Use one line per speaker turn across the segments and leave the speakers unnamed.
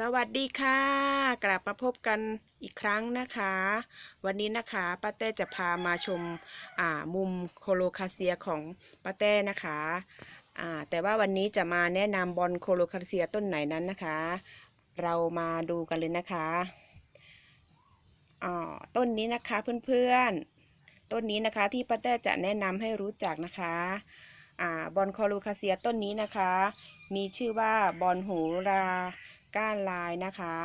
สวัสดีค่ะ กลับมาพบกันอีกครั้งนะคะ วันนี้นะคะป้าเต้จะพามาชมอ่ามุมโคโลคาเซียของป้าเต้นะคะอ่าแต่ว่าวันนี้จะมาแนะนำบอลโคโลคาเซียต้นไหนนั้นนะคะ เรามาดูกันเลยนะคะอ่าต้นนี้นะคะเพื่อนๆ ต้นนี้นะคะที่ป้าเต้จะแนะนำให้รู้จักนะคะอ่าบอลโคโลคาเซียต้นนี้นะคะ มีชื่อว่าบอลหูรา ก้านลายนะคะ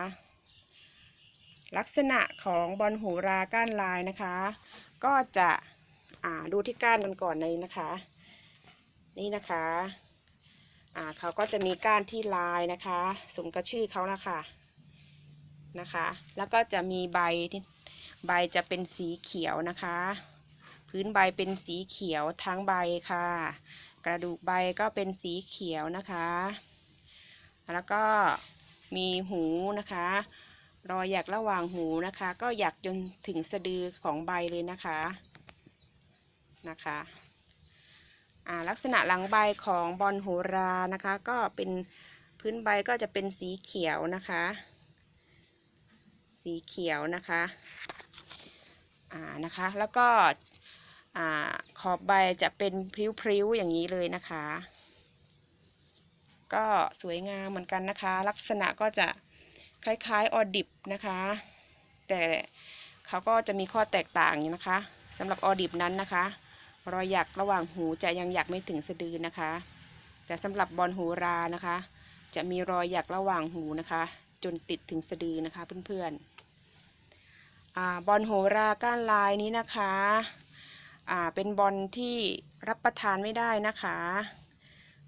ลักษณะของบอลหูราก้านลายนะคะ ก็จะอ่าดูที่ก้านกันก่อนเลยนะคะ นี่นะคะอ่าเขาก็จะมีก้านที่ลายนะคะสมกับชื่อเขานะคะนะคะ แล้วก็จะมีใบที่ใบจะเป็นสีเขียวนะคะ พื้นใบเป็นสีเขียวทั้งใบค่ะ กระดูกใบก็เป็นสีเขียวนะคะ แล้วก็ มีหูนะคะ รอยหยักระหว่างหูนะคะ ก็หยักจนถึงสะดือของใบเลยนะคะนะคะอ่าลักษณะหลังใบของบอลโหรานะคะ ก็เป็นพื้นใบก็จะเป็นสีเขียวนะคะ สีเขียวนะคะอ่านะคะแล้วก็อ่าขอบใบจะเป็นพริ้วๆอย่างนี้เลยนะคะ ก็สวยงามเหมือนกันนะคะ ลักษณะก็จะคล้ายๆออดิบนะคะ แต่เขาก็จะมีข้อแตกต่างอยู่นะคะสำหรับออดิบนั้นนะคะรอยหยักระหว่างหูจะยังหยักไม่ถึงสะดือนะคะ แต่สำหรับบอลหูรานะคะ จะมีรอยหยักระหว่างหูนะคะ จนติดถึงสะดือนะคะเพื่อนๆบอลโหราก้านลายนี้นะคะเป็นบอลที่รับประทานไม่ได้นะคะ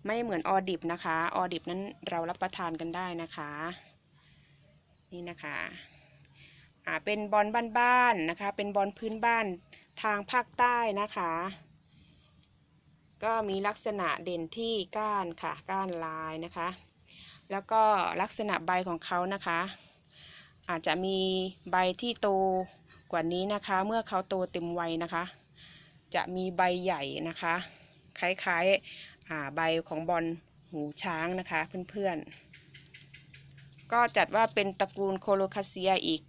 ไม่เหมือนออดิบนะคะ ออดิบนั้นเรารับประทานกันได้นะคะ นี่นะคะอ่าเป็นบอลบ้านๆนะคะ เป็นบอลพื้นบ้านทางภาคใต้นะคะ ก็มีลักษณะเด่นที่ก้านค่ะก้านลายนะคะ แล้วก็ลักษณะใบของเขานะคะ อาจจะมีใบที่โตกว่านี้นะคะ เมื่อเขาโตเต็มวัยนะคะ จะมีใบใหญ่นะคะ คล้ายๆใบของบอลหูช้างนะคะเพื่อนๆ ก็จัดว่าเป็นตระกูลโคโลคาเซียอีก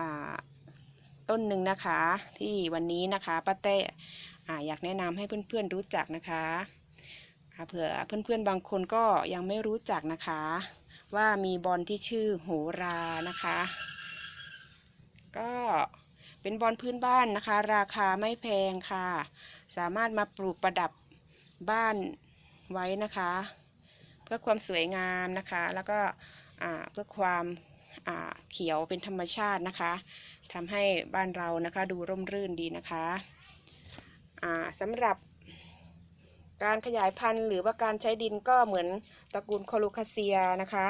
อต้นหนึ่งนะคะที่วันนี้นะคะป้าเต้ออยากแนะนำให้เพื่อนๆรู้จักนะคะเผื่อเพื่อนๆบางคนก็ยังไม่รู้จักนะคะ ว่ามีบอลที่ชื่อโหรานะคะ ก็เป็นบอลพื้นบ้านนะคะ ราคาไม่แพงค่ะ สามารถมาปลูกประดับ บ้านไว้นะคะ เพื่อความสวยงามนะคะ แล้วก็เพื่อความเขียวเป็นธรรมชาตินะคะทำให้บ้านเรานะคะดูร่มรื่นดีนะคะสำหรับการขยายพันธุ์หรือว่าการใช้ดินก็เหมือนตระกูลโคลูคาเซียนะคะ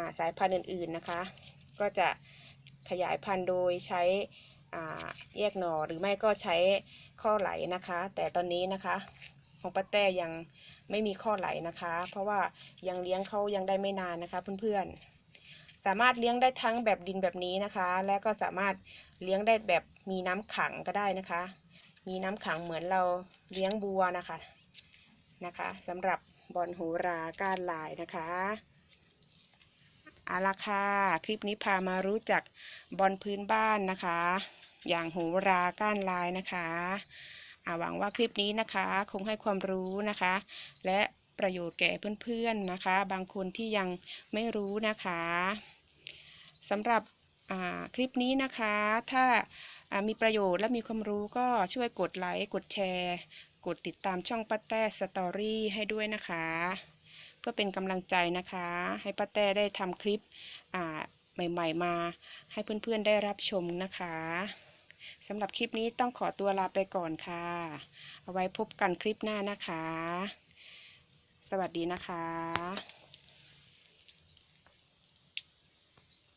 าสายพันธุ์อื่นๆนะคะ ก็จะขยายพันธุ์โดยใช้แยกหน่อหรือไม่ก็ใช้ข้อไหลนะคะ แต่ตอนนี้นะคะ ของป้าแต้ยังไม่มีข้อไหลนะคะ เพราะว่ายังเลี้ยงเขายังได้ไม่นานนะคะเพื่อนๆ สามารถเลี้ยงได้ทั้งแบบดินแบบนี้นะคะ และก็สามารถเลี้ยงได้แบบมีน้ำขังก็ได้นะคะ มีน้ำขังเหมือนเราเลี้ยงบัวนะคะนะคะสำหรับบอลหูราก้านลายนะคะเอาละค่ะคลิปนี้พามารู้จักบอลพื้นบ้านนะคะ อย่างหูราก้านลายนะคะ หวังว่าคลิปนี้นะคะ คงให้ความรู้นะคะ และประโยชน์แก่เพื่อนๆนะคะ บางคนที่ยังไม่รู้นะคะสำหรับคลิปนี้นะคะ ถ้ามีประโยชน์และมีความรู้ก็ช่วยกดไลค์กดแชร์ กดติดตามช่องป้าแต้สตอรี่ให้ด้วยนะคะ เพื่อเป็นกำลังใจนะคะ ให้ป้าแต้ได้ทำคลิปใหม่ ๆ มา ให้เพื่อนๆได้รับชมนะคะ สำหรับคลิปนี้ต้องขอตัวลาไปก่อนค่ะ เอาไว้พบกันคลิปหน้านะคะ สวัสดีนะคะ